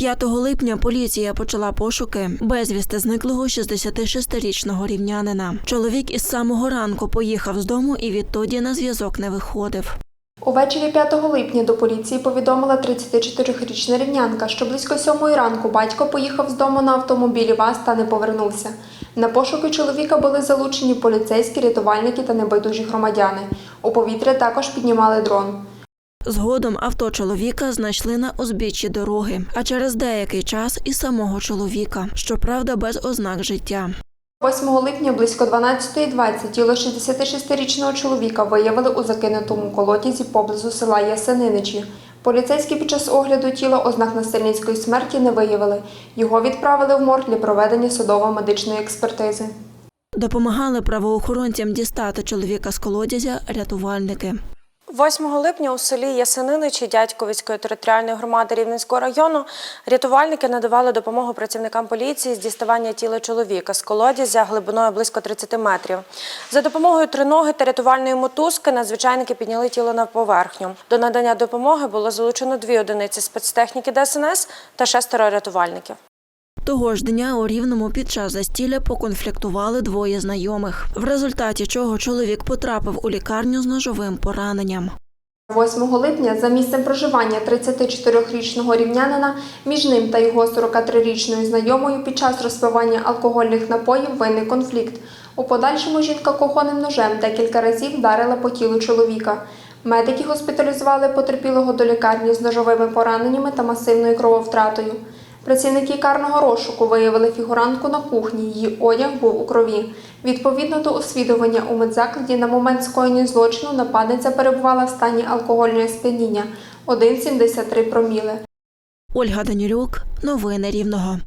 5 липня поліція почала пошуки безвісти зниклого 66-річного рівнянина. Чоловік із самого ранку поїхав з дому і відтоді на зв'язок не виходив. Увечері 5 липня до поліції повідомила 34-річна рівнянка, що близько 7 ранку батько поїхав з дому на автомобілі ВАЗ та не повернувся. На пошуки чоловіка були залучені поліцейські, рятувальники та небайдужі громадяни. У повітря також піднімали дрон. Згодом авто чоловіка знайшли на узбіччі дороги, а через деякий час і самого чоловіка, щоправда, без ознак життя. 8 липня близько 12.20 тіло 66-річного чоловіка виявили у закинутому колодязі поблизу села Ясениничі. Поліцейські під час огляду тіла ознак насильницької смерті не виявили. Його відправили в морг для проведення судово-медичної експертизи. Допомагали правоохоронцям дістати чоловіка з колодязя рятувальники. 8 липня у селі Ясениничі Дядьковицької територіальної громади Рівненського району рятувальники надавали допомогу працівникам поліції з діставання тіла чоловіка з колодязя глибиною близько 30 метрів. За допомогою триноги та рятувальної мотузки надзвичайники підняли тіло на поверхню. До надання допомоги було залучено дві одиниці спецтехніки ДСНС та шестеро рятувальників. Того ж дня у Рівному під час застілля поконфліктували двоє знайомих, в результаті чого чоловік потрапив у лікарню з ножовим пораненням. 8 липня за місцем проживання 34-річного рівнянина між ним та його 43-річною знайомою під час розпивання алкогольних напоїв виник конфлікт. У подальшому жінка кухонним ножем декілька разів вдарила по тілу чоловіка. Медики госпіталізували потерпілого до лікарні з ножовими пораненнями та масивною крововтратою. Працівники карного розшуку виявили фігурантку на кухні. Її одяг був у крові. Відповідно до освідування у медзакладі на момент скоєння злочину нападниця перебувала в стані алкогольного сп'яніння 1,73 проміли. Ольга Данілюк, новини Рівного.